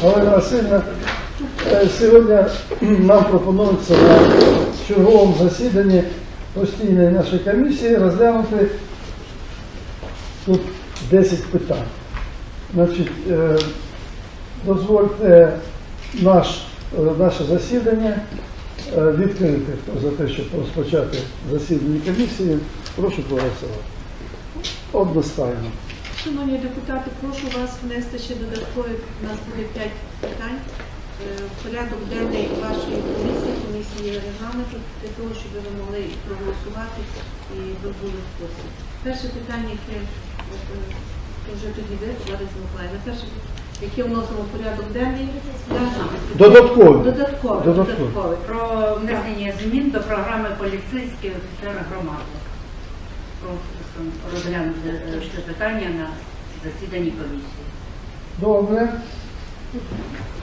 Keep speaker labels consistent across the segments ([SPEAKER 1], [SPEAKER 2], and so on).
[SPEAKER 1] Галина Васильівна, е, сьогодні нам пропонується на черговому засіданні постійної нашої комісії розглянути тут 10 питань. Значить, е, дозвольте наш, е, наше засідання відкрити. За те, щоб розпочати засідання комісії, прошу проголосувати. Одностайно.
[SPEAKER 2] Шановні депутати, прошу вас внести ще додаткові, у нас буде 5 питань, е, в порядок денний вашої комісії, комісії регламенту, для того, щоб ви могли проголосувати і ви були в курсі. Перше питання, яке е, вже тоді ви, Лариса Миколаївна, перше, яке вносимо в порядок денний, Ага.
[SPEAKER 1] Додатково.
[SPEAKER 2] Додаткове, додаткове.
[SPEAKER 3] Про внесення змін до програми поліцейські офіцери громади. Розглянути е, це питання на засіданні комісії.
[SPEAKER 1] Добре.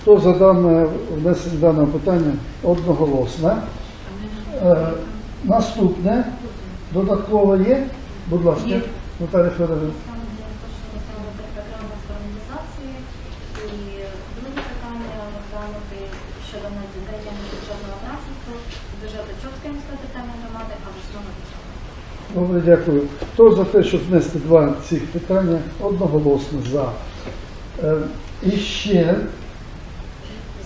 [SPEAKER 1] Хто за дане внесення даного питання одноголосно? Е, наступне додатково є? Будь ласка, Наталія Федоровна.
[SPEAKER 4] Там де точно розробити програму з організації і друге питання розглянути щодо надання бюджетного транспорту з бюджету Чопської міської територіальної громади або основного бюджету.
[SPEAKER 1] Добре, дякую. Хто за те, щоб внести два цих питання одноголосно за? Е, і ще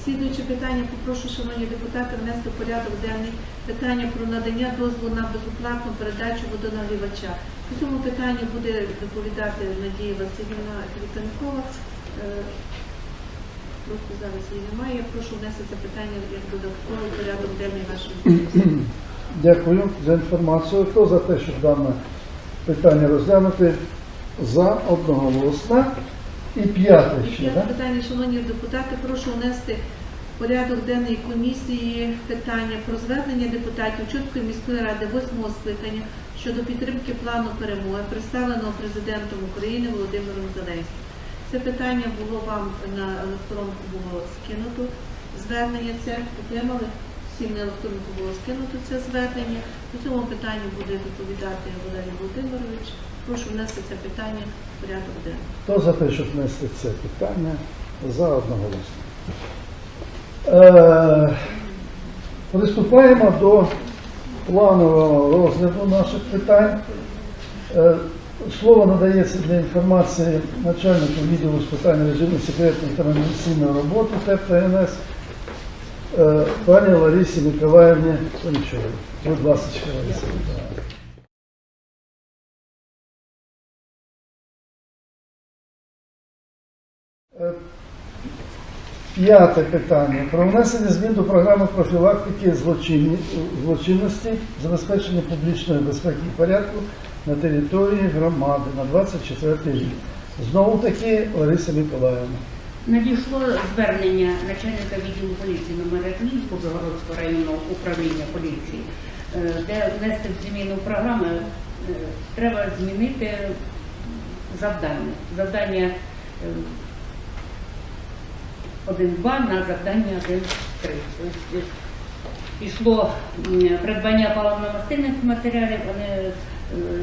[SPEAKER 2] Слідуюче питання, попрошу, шановні депутати, внести в порядок денний питання про надання дозволу на безоплатну передачу водонагрівача. По цьому питанню буде доповідати Надія Васильівна Філіпенкова. Е, Просто зараз її немає. Я прошу внести це питання як додатковий порядок денний комісії.
[SPEAKER 1] Дякую за інформацію. Хто за те, щоб дане питання розглянути за одноголосно? І п'яте ще,
[SPEAKER 2] п'яте питання, шановні депутати, прошу внести в порядок денний комісії питання про звернення депутатів Чуткої міської ради восьмого скликання щодо підтримки плану перемоги, представленого президентом України Володимиром Зеленським. Це питання було вам на електронку було скинуто. Звернення це отримали. Всім електронку було скинуто це звернення. По цьому питанню буде доповідати Валерій Володимирович. Прошу внести це питання в порядок денний.
[SPEAKER 1] Хто за те, щоб внести це питання за одноголосно? Е, приступаємо до планового розгляду наших питань. Е, слово надається для інформації начальнику відділу з питань режиму секретної та організаційної роботи ТЕП ТНС пані Ларисі Миколаївні Панчовій. Будь ласка, Лариса. Е, П'яте питання. Про внесення змін до програми профілактики злочинності, забезпечення публічної безпеки і порядку на території громади на 24 рік. Знову таки Лариса Миколаївна.
[SPEAKER 3] Надійшло звернення начальника відділу поліції номер 1 Богородського районного управління поліції, е, де внести в зміну програми е, треба змінити завдання. Завдання 1.2 на завдання 1.3. Тобто, е, Пішло придбання паливно-мастильних матеріалів, вони е,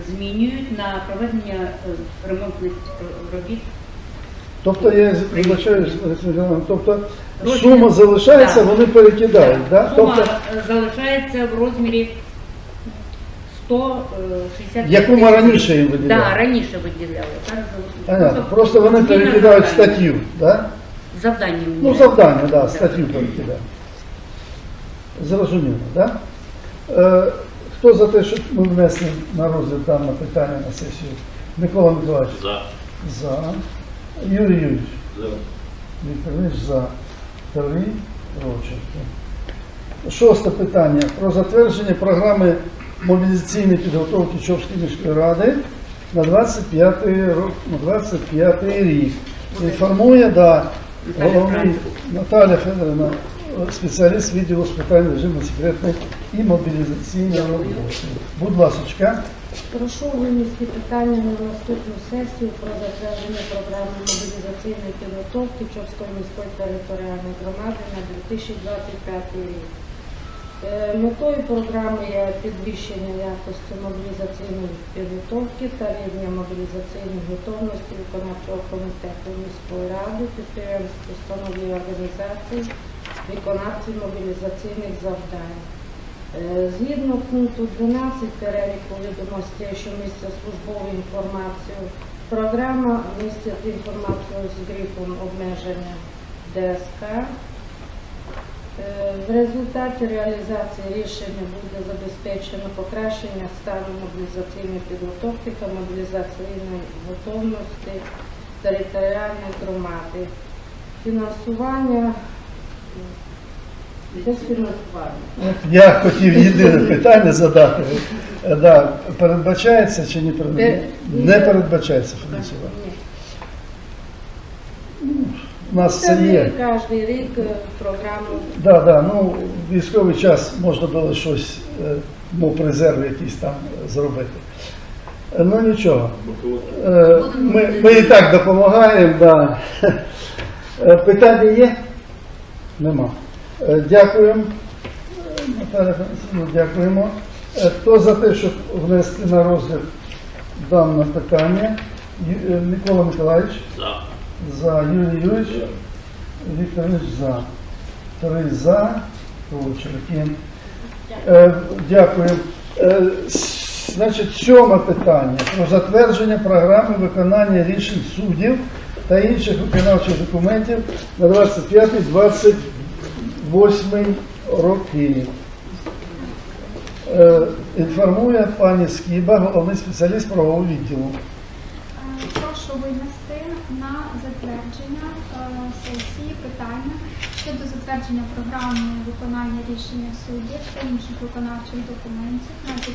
[SPEAKER 3] змінюють на проведення е, ремонтних робіт
[SPEAKER 1] Тобто я Лариса тобто сума залишається, вони перекидають, да?
[SPEAKER 3] Сума
[SPEAKER 1] Тобто,
[SPEAKER 3] е, залишається в розмірі 160
[SPEAKER 1] яку ми раніше їм виділяли.
[SPEAKER 3] Да, раніше виділяли. Залишилось.
[SPEAKER 1] Понятно. Просто вони
[SPEAKER 3] зміна
[SPEAKER 1] перекидають статтю, да?
[SPEAKER 3] Завдання.
[SPEAKER 1] Ну,
[SPEAKER 3] міняють.
[SPEAKER 1] завдання, да, статтю перекидають. Зрозуміло, так? Да? Е, хто за те, щоб ми внесли на розгляд дане питання на сесію? Микола Миколаївич.
[SPEAKER 5] За.
[SPEAKER 1] За. Юрій Юрійович.
[SPEAKER 5] За.
[SPEAKER 1] Віктор за. Три. Роченко. Шосте питання. Про затвердження програми мобілізаційної підготовки Чопської міської ради на 25 рок, на 25 рік. Інформує, да, головний Наталя Федоровна, спеціаліст відділу з питань режиму секретної і мобілізаційної роботи. Будь ласочка.
[SPEAKER 6] Прошу винести питання на наступну сесію про затвердження програми мобілізаційної підготовки Чопської міської територіальної громади на 2025 рік. Е, Метою програми є підвищення якості мобілізаційної підготовки та рівня мобілізаційної готовності виконавчого комітету міської ради, підприємств, установ і організацій, виконавців мобілізаційних завдань. Е, Згідно пункту 12 переліку відомостей, що містять службову інформацію, програма містить інформацію з грифом обмеження ДСК. Е, В результаті реалізації рішення буде забезпечено покращення стану мобілізаційної підготовки та мобілізаційної готовності територіальної громади. Фінансування м, без фінансування.
[SPEAKER 1] От Я хотів єдине питання задати. Е, Да, передбачається чи не передбачається? Не передбачається фінансування. У нас
[SPEAKER 6] Це
[SPEAKER 1] є.
[SPEAKER 6] кожен рік е, програму
[SPEAKER 1] Да, да, ну, військовий час можна було щось, е, мов резерв якийсь там е, зробити. Е, Ну нічого. Е, Ми, ми і так допомагаємо, да. Е, Питання є? Нема. Е, Дякуємо. Дякуємо. Е, Хто за те, щоб внести на розгляд дане питання? Е, Микола Миколаївич?
[SPEAKER 5] За.
[SPEAKER 1] За Юрій Юрійович? Віктор Ильич за. Три за. Получили. Дякую. Е, Значить, сьоме питання про затвердження програми виконання рішень суддів та інших виконавчих документів на 25-28 роки. Е, Інформує пані Скіба, головний спеціаліст правового відділу.
[SPEAKER 7] Е, Прошу винести на затвердження е, сесії питання щодо затвердження програми виконання рішення суддів та інших виконавчих документів на 2025-2028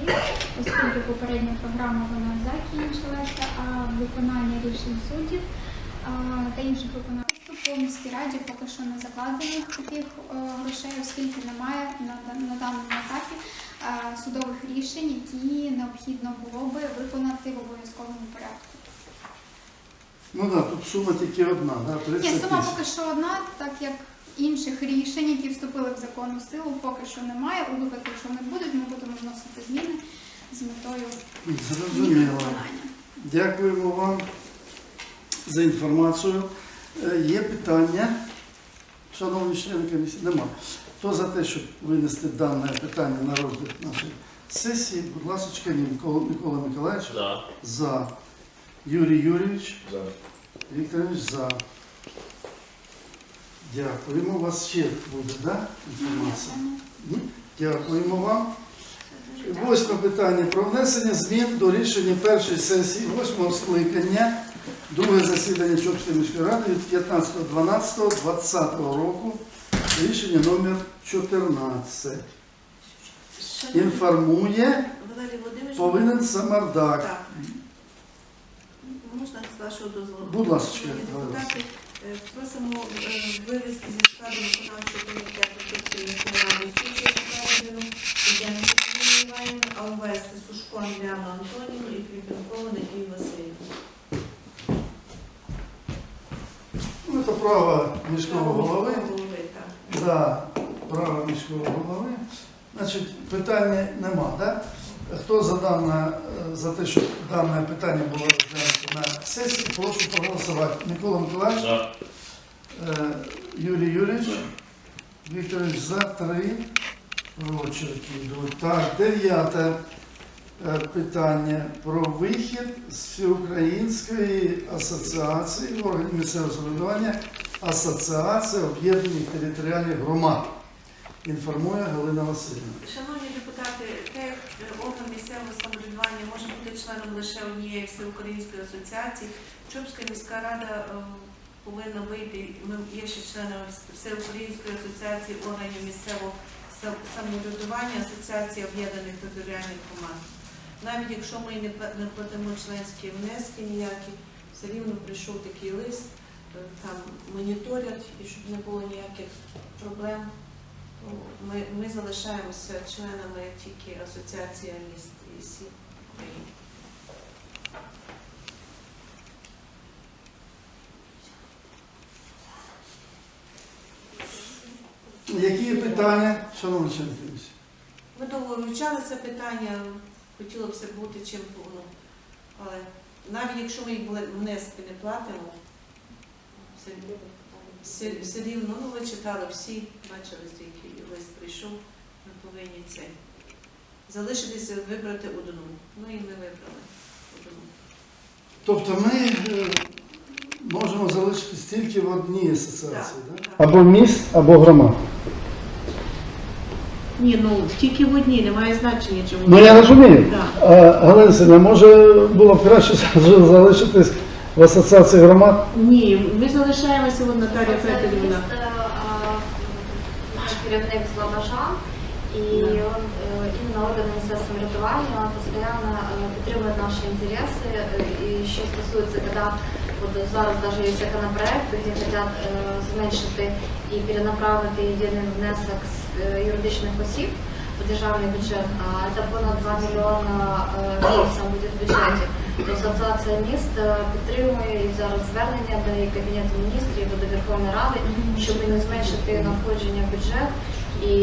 [SPEAKER 7] рік, оскільки попередня програма вона закінчилася, а виконання рішень суддів е, та інших виконавчих по міській раді поки що не закладених таких е, грошей, оскільки немає на, на даному етапі е, судових рішень, які необхідно було би виконати в обов'язковому порядку.
[SPEAKER 1] Ну так, тут сума тільки одна, да, 30
[SPEAKER 7] Ні, сума поки що одна, так як інших рішень, які вступили в законну силу, поки що немає. У випадку, якщо вони будуть, ми будемо вносити зміни з метою
[SPEAKER 1] Зрозуміло.
[SPEAKER 7] виконання.
[SPEAKER 1] Дякуємо вам за інформацію. Е, Є питання, шановні члени комісії? Нема. Хто за те, щоб винести дане питання на розгляд нашої сесії? Будь ласка, Микола, Микола Миколаївич
[SPEAKER 5] За.
[SPEAKER 1] за. Юрій Юрійович,
[SPEAKER 5] За.
[SPEAKER 1] Вікторович за. Дякуємо. У вас ще буде, да, інформація? Ні? Дякуємо вам. Восьме питання про внесення змін до рішення першої сесії восьмого скликання, друге засідання Чопської міської ради від 15.12.2020 року. Рішення номер 14. Інформує
[SPEAKER 2] Валерій Володимирович,
[SPEAKER 1] повинен Самардак.
[SPEAKER 2] Так. Можна з вашого дозволу?
[SPEAKER 1] Будь ласка,
[SPEAKER 2] Шановні депутати, е, просимо е, вивести зі складу виконавчого комітету міської ради суддів Михайловну, Євгенію Іванівну, а ввести Сушко Андріану Антонівну і Філіпенкову Надію Васильівну.
[SPEAKER 1] Ну, це право міського голови. Да, право міського голови. Значить, питання нема, да? Хто за, дане, е, за те, щоб дане питання було розглянуто на сесії, прошу проголосувати. Микола Миколаївич,
[SPEAKER 5] За.
[SPEAKER 1] е, Юрій Юрійович, Вікторович за три прочерки йдуть. Так, дев'яте питання про вихід з Всеукраїнської асоціації органів місцевого самоврядування Асоціація об'єднаних територіальних громад. Інформує Галина Васильівна.
[SPEAKER 2] Шановні депутати, те, е, орган місцевого самоврядування може бути членом лише однієї всеукраїнської асоціації, Чопська міська рада е, повинна вийти, ми є ще членами Всеукраїнської асоціації органів місцевого самоврядування, Асоціації об'єднаних територіальних громад. Навіть якщо ми не платимо членські внески ніякі, все рівно прийшов такий лист, е, там моніторять, і щоб не було ніяких проблем. Ми, ми залишаємося членами тільки Асоціації міст і сіл України.
[SPEAKER 1] Які питання, шановні?
[SPEAKER 2] Ми довго вивчали це питання, хотіло б це бути чим воно. Але навіть якщо ми внески не платимо, все, все, все рівно, ну ви читали всі, бачили, який лист прийшов, ми повинні це. Залишитися, вибрати одну. Ну і ми вибрали одну.
[SPEAKER 1] Тобто ми е, можемо залишитись тільки в одній асоціації,
[SPEAKER 2] Так,
[SPEAKER 1] так. Або міст, або громад.
[SPEAKER 2] Ні, ну тільки в одній, немає значення чому.
[SPEAKER 1] Ну я розумію.
[SPEAKER 2] Так.
[SPEAKER 1] А, Галина Васильівна, може було б краще залишитись в асоціації громад?
[SPEAKER 2] Ні, ми залишаємося, от Наталія
[SPEAKER 4] Це
[SPEAKER 2] Федорівна.
[SPEAKER 4] міст, е, а, наш керівник Слобожан, і він е, іменно органи місцевого самоврядування постійно е, підтримують наші інтереси. Е, І що стосується, коли от зараз навіть є законопроект, де хочуть е, зменшити і перенаправити єдиний внесок з юридичних осіб у державний бюджет, а це понад 2 мільйона е, гривень сам буде в бюджеті. То Асоціація міст е, підтримує і зараз звернення до Кабінету міністрів до Верховної Ради, щоб не зменшити надходження в бюджет і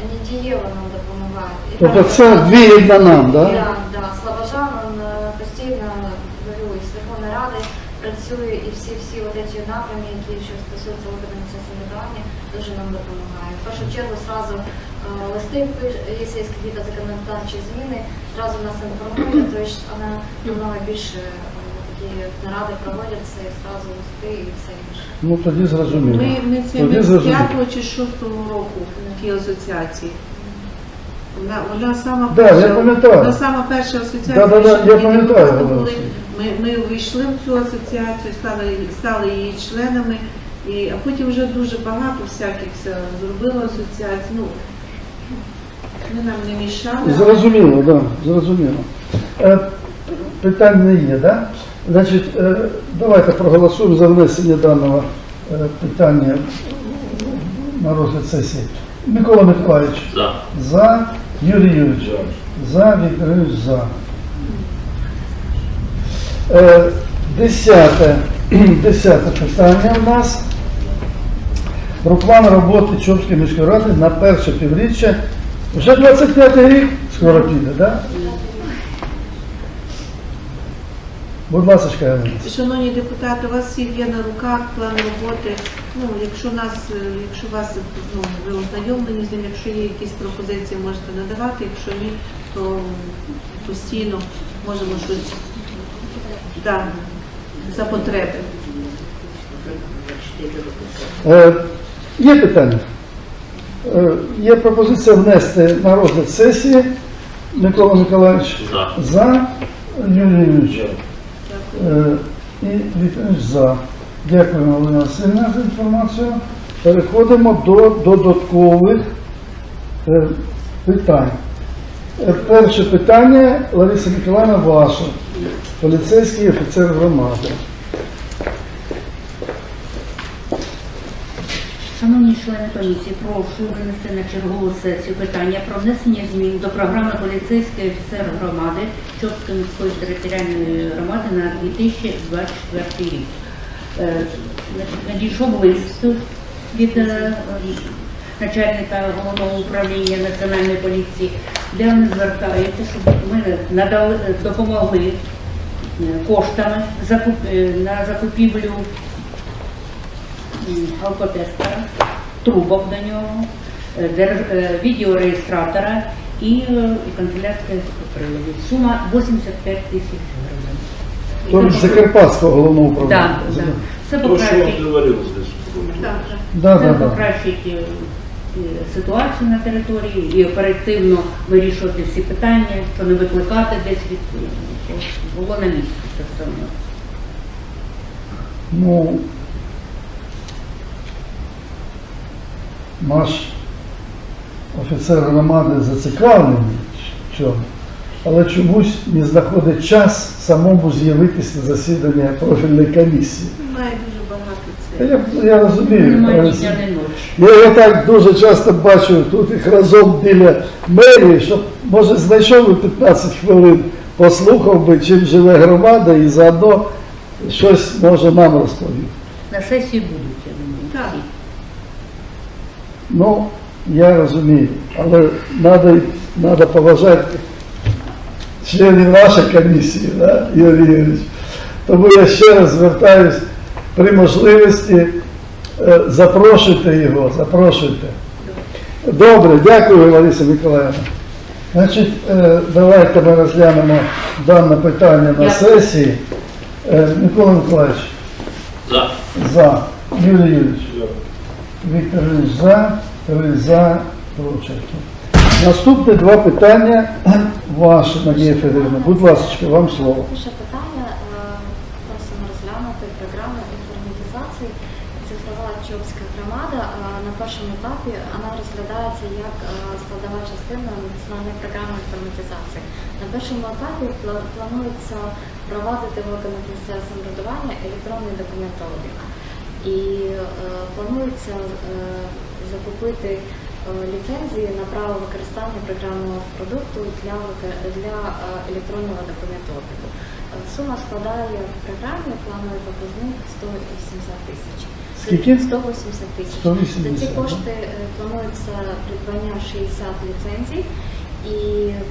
[SPEAKER 4] вони дієво нам допомагають. І
[SPEAKER 1] Тобто це дві на нам, так?
[SPEAKER 4] Да, він е, постійно говорю, із Верховної Ради працює і всі всі от ці напрямки, які що стосуються органів самоврядування, дуже нам допомагають. В першу чергу сразу е, листи, якщо є якісь законодавчі зміни, зразу нас інформує, тобто вона намного більше е, такі наради проводяться, і зразу листи і все інше.
[SPEAKER 1] Ну тоді зрозуміло.
[SPEAKER 2] Ми, ми це з 5 чи 6 року в тій асоціації. Вона, вона сама
[SPEAKER 1] Да,
[SPEAKER 2] перша,
[SPEAKER 1] я пам'ятаю.
[SPEAKER 2] вона сама перша асоціація.
[SPEAKER 1] Да, да, да,
[SPEAKER 2] що
[SPEAKER 1] я
[SPEAKER 2] такі
[SPEAKER 1] пам'ятаю,
[SPEAKER 2] були. Ми, ми увійшли в цю асоціацію, стали, стали її членами, і, а потім вже дуже багато всяких все зробило асоціацій. Ну, ми нам не мішали.
[SPEAKER 1] Зрозуміло, да, зрозуміло. Е, питань не є, да? Значить, е, давайте проголосуємо за внесення даного е, питання на розгляд сесії. Микола Миколаївич.
[SPEAKER 5] За.
[SPEAKER 1] За. Юрій Юрійович. За. Віктор Юрійович за. Е, Десяте, десяте питання у нас. Про план роботи Чопської міської ради на перше півріччя. Вже 25 й рік скоро піде, так? Да? Будь ласка,
[SPEAKER 2] Шановні депутати, у вас всіх є на руках план роботи. Ну, якщо нас, якщо вас ну, ви ознайомлені з ним, якщо є якісь пропозиції, можете надавати. Якщо ні, то постійно можемо щось да, за потреби.
[SPEAKER 1] Е, Є питання? Е, Є пропозиція внести на розгляд сесії. Микола Миколаївич
[SPEAKER 5] За.
[SPEAKER 1] за. Юрій Юрійович і Віктор за. Дякуємо, Олена Васильівна, за інформацію. Переходимо до додаткових е, питань. Е, Перше питання, Лариса Миколаївна, ваше. Поліцейський офіцер громади.
[SPEAKER 3] Шановні члени комісії, прошу винести на чергову сесію питання про внесення змін до програми поліцейський офіцер громади Чопської міської територіальної громади на 2024 рік. Е, Надійшов лист від е, начальника головного управління національної поліції, де вони звертаються, щоб ми надали допомогли е, коштами на закупівлю алкотестера, трубок до нього, е, е, відеореєстратора і е, канцелярських приладів. Сума 85 тисяч гривень.
[SPEAKER 1] Тобто з Закарпатського головного
[SPEAKER 3] Так,
[SPEAKER 1] управління.
[SPEAKER 3] так. Це
[SPEAKER 5] То, що вам
[SPEAKER 3] покращить,
[SPEAKER 5] говорив здесь.
[SPEAKER 2] Так, так.
[SPEAKER 1] Да,
[SPEAKER 3] це
[SPEAKER 1] да, да.
[SPEAKER 3] покращить е, е, ситуацію на території і оперативно вирішувати всі питання, що не викликати десь від щоб було на місці це все.
[SPEAKER 1] Ну, наш офіцер громади зацікавлений в цьому, але чомусь не знаходить час самому з'явитися на засідання профільної комісії.
[SPEAKER 2] Має дуже багато це.
[SPEAKER 1] Я, я розумію. Я, я так дуже часто бачу тут їх разом біля мерії, що може знайшов би 15 хвилин, послухав би, чим живе громада і заодно щось може нам розповісти.
[SPEAKER 3] На сесії будуть, я думаю.
[SPEAKER 2] Так.
[SPEAKER 1] Ну, я розумію, але треба, треба поважати членів нашої комісії, да, Юрій Юрійович. Тому я ще раз звертаюсь при можливості е, запрошуйте його, запрошуйте. Добре, дякую, Лариса Миколаївна. Значить, е, давайте ми розглянемо дане питання на сесії. Е, Микола Миколаївич.
[SPEAKER 5] За.
[SPEAKER 1] За. Юрій Юрійович. Віктор Юрійович за. Три Наступне два питання ваші, Надія Федорівна. Будь ласка, вам слово.
[SPEAKER 4] Перше питання е, просимо розглянути програму інформатизації цифрова Чопська громада. Е, На першому етапі вона розглядається як е, складова частина національної програми інформатизації. На першому етапі пла- планується впровадити в місцевого самоврядування електронний документообіг. І е, планується е, закупити е, ліцензії на право використання програмного продукту для, для електронного документообігу. Сума складає в програмі плановий показник 180 тисяч.
[SPEAKER 1] Скільки?
[SPEAKER 4] 180 тисяч.
[SPEAKER 1] 180,
[SPEAKER 4] За ці кошти планується придбання 60 ліцензій і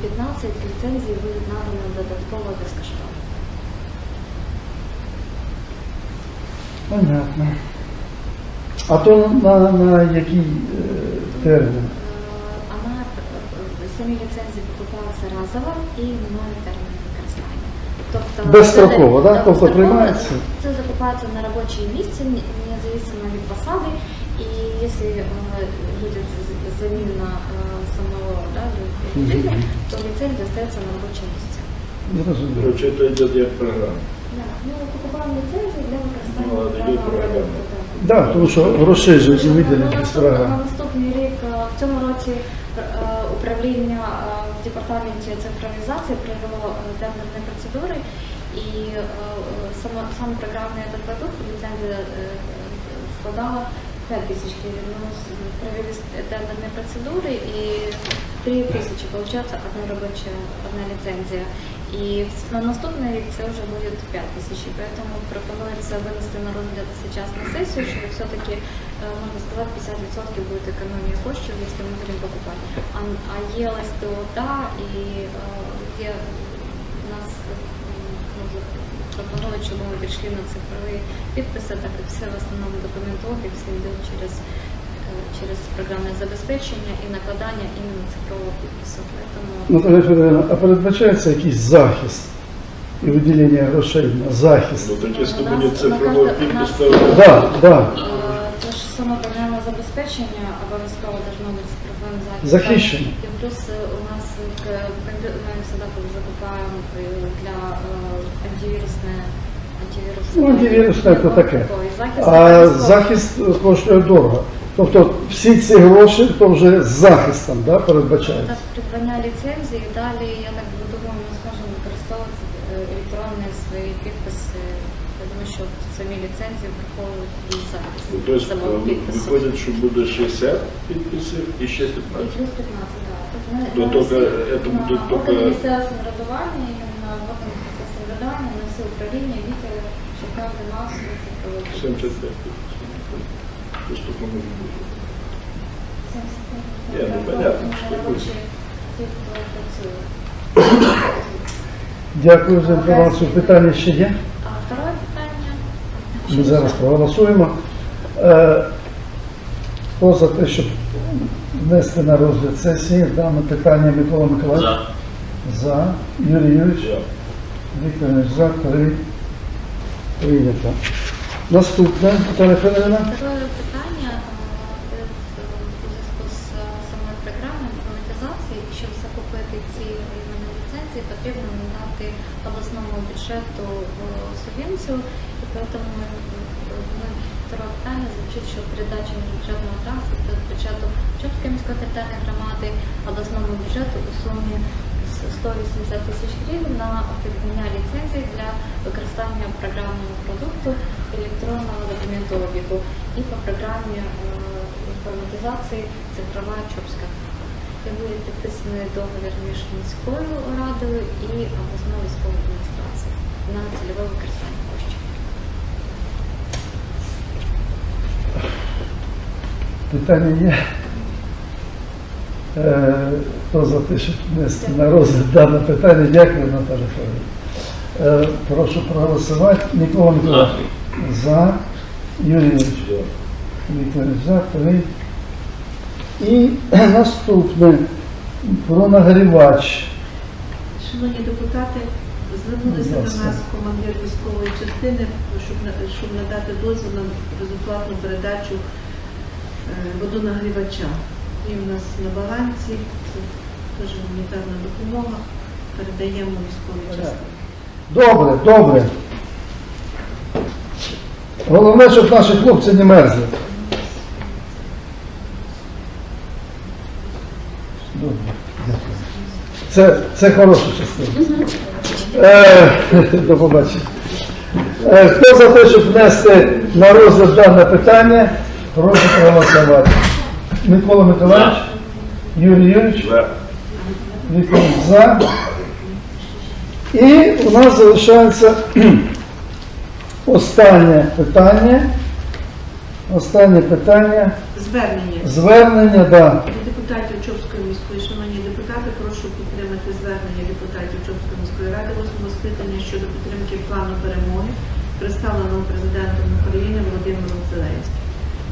[SPEAKER 4] 15 ліцензій будуть надані додатково безкоштовно.
[SPEAKER 1] Понятно. А то на, на який е, термін?
[SPEAKER 4] Вона е, самі ліцензії покупаються разово і немає терміну використання. Тобто
[SPEAKER 1] Безстроково,
[SPEAKER 4] це-
[SPEAKER 1] да?
[SPEAKER 4] так,
[SPEAKER 1] Тобто приймається?
[SPEAKER 4] Це закупається на робочее місце, не- независимо від посади. І якщо е, буде з- заміна е, самого да, людини, то ліцензія остається на робочому місці.
[SPEAKER 1] Не розумію.
[SPEAKER 5] Короче, это идет як программа.
[SPEAKER 4] Да, Ну,
[SPEAKER 5] Ну,
[SPEAKER 4] так.
[SPEAKER 1] Да, тому що грошей же
[SPEAKER 4] На
[SPEAKER 1] без
[SPEAKER 4] наступний- наступний рік е, в цьому році е, управління е, в департаменті цифровізації провело тендерні процедури і саме, саме програмний этот продукт ліцензія складала 5 тисяч гривень. Провели тендерні процедури і 3 тисячі, получается, одна робоча, одна ліцензія. І на наступний рік це вже буде 5 тисяч. Поэтому пропонується винести на розгляд зараз на сесію, що все-таки, е, можна сказати, 50% буде економія коштів, якщо ми будемо покупати. А, є ЛСТО, і е, є у нас ну, пропонують, щоб ми перейшли на цифрові підписи, так як все в основному документообіг все йде через, е, через програмне забезпечення і накладання іменно цифрового підпису. Поэтому
[SPEAKER 1] Наталя Федорівна, а передбачається якийсь захист і виділення грошей на захист?
[SPEAKER 5] Ну, так если
[SPEAKER 4] У нас
[SPEAKER 5] будет
[SPEAKER 4] на
[SPEAKER 5] цифровой
[SPEAKER 4] каждом-
[SPEAKER 5] підпис,
[SPEAKER 4] у
[SPEAKER 5] то...
[SPEAKER 1] Да, да.
[SPEAKER 4] Е, Це ж саме програмне забезпечення обов'язково должно бути цифровим захистом.
[SPEAKER 1] Захищено.
[SPEAKER 4] І плюс е, у нас е, к- комп'ю- ми завжди закупаємо е, для е, антивірусне антивірусне.
[SPEAKER 1] Ну, антивірусне то таке.
[SPEAKER 4] Захист
[SPEAKER 1] А
[SPEAKER 4] обов'язково.
[SPEAKER 1] захист коштує дорого. Тобто всі ці гроші то вже з захистом да,
[SPEAKER 4] Так,
[SPEAKER 1] передбачається.
[SPEAKER 4] придбання ліцензії, далі, я так думаю, ми зможемо використовувати е, електронні свої підписи, тому що самі ліцензії враховують і захист
[SPEAKER 5] Ну, то есть
[SPEAKER 4] самого
[SPEAKER 5] э,
[SPEAKER 4] підпису.
[SPEAKER 5] выходит, что будет 60 підписів і ще
[SPEAKER 4] І
[SPEAKER 5] 15.
[SPEAKER 4] плюс 15, так. Тобто ми
[SPEAKER 5] То
[SPEAKER 4] на
[SPEAKER 5] только
[SPEAKER 4] всі-
[SPEAKER 5] это
[SPEAKER 4] на
[SPEAKER 5] будет только-
[SPEAKER 4] органи місцевого самоврядування, іменно в органи місцевого самоврядування, на всі управління, відділи, що кожен нас цифровий підпис.
[SPEAKER 5] 75 підписів. Бути.
[SPEAKER 4] 75.
[SPEAKER 5] Ні, ну, понятно, що
[SPEAKER 4] працює.
[SPEAKER 1] Дякую за інформацію. Питання ще є?
[SPEAKER 4] А второе питання.
[SPEAKER 1] Ми зараз проголосуємо. Е, Хто за те, щоб внести на розгляд сесії дане питання Микола Миколаївич?
[SPEAKER 5] За.
[SPEAKER 1] За. Юрій Юрійович?
[SPEAKER 5] За.
[SPEAKER 1] Віктор Іванович, за. Три. Прийнято. Наступне, Наталя Федорівна.
[SPEAKER 4] Друге питання е, е, у зв'язку з е, самою програмою інформатизації, щоб закупити ці ліцензії, потрібно надати обласному бюджету е, субвенцію, і тому е, друге питання звучить, що передача бюджетного транспорту бюджету Чопської міської територіальної громади обласному бюджету у сумі 180 тисяч гривень на придбання ліцензії для використання програмного продукту електронного документообігу і по програмі е, інформатизації цифрова Чопська. І буде підписаний договір між міською радою і обласною військовою адміністрацією на цільове використання коштів.
[SPEAKER 1] Питання є? Е, Хто за те, щоб внести на розгляд дане питання? Дякую, Наталя Федорівна. Е, Прошу проголосувати. Микола Миколаївич. За. Юрій. Вікторович за. Три. І наступне про нагрівач.
[SPEAKER 2] Шановні депутати, звернулися до нас командир військової частини, щоб, щоб надати дозвіл на безоплатну передачу е, водонагрівача. Він у нас на балансі, це теж гуманітарна допомога. Передаємо військовій частині.
[SPEAKER 1] Добре, добре. Головне, щоб наші хлопці не мерзли. Добре, дякую. Це, це хороша частина. Е, до побачення. Е, хто за те, щоб внести на розгляд дане питання, прошу проголосувати. Микола Миколаївич, Юрій Юрійович. Віктор за. І у нас залишається останнє питання. Останнє питання.
[SPEAKER 2] Звернення.
[SPEAKER 1] Звернення, да.
[SPEAKER 2] Від депутатів Чопської міської, шановні депутати, прошу підтримати звернення депутатів Чопської міської ради восьмого скликання щодо підтримки плану перемоги, представленого президентом України Володимиром Зеленським.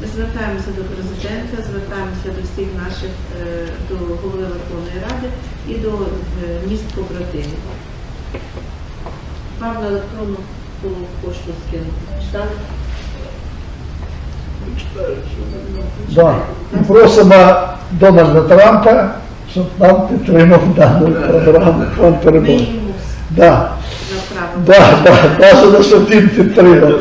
[SPEAKER 2] Ми звертаємося до президента, звертаємося до всіх наших, е, до голови Верховної Ради і до е, міст побратимів. Вам на електронну пошту скинути. Читали?
[SPEAKER 5] Читаю,
[SPEAKER 1] Да. І просимо Дональда Трампа, щоб нам підтримав дану програму план перемоги. Да. Да, да, бажано, щоб він підтримав.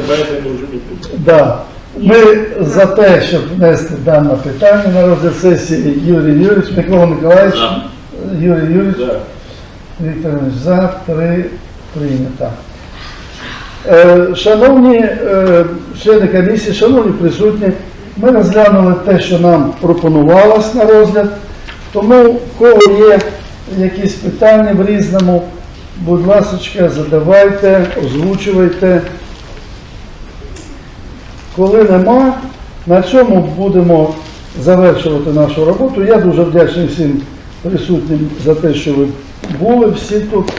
[SPEAKER 1] Да. Ми за те, щоб внести дане питання на розгляд сесії Юрій Юрійович, Микола Миколаївич, Юрій Юрійович,
[SPEAKER 5] За.
[SPEAKER 1] Віктор Іванович, за три прийнято. Е, Шановні е, члени комісії, шановні присутні, ми розглянули те, що нам пропонувалось на розгляд. Тому, в кого є якісь питання в різному, будь ласка, задавайте, озвучуйте. Коли нема, на цьому будемо завершувати нашу роботу. Я дуже вдячний всім присутнім за те, що ви були всі тут.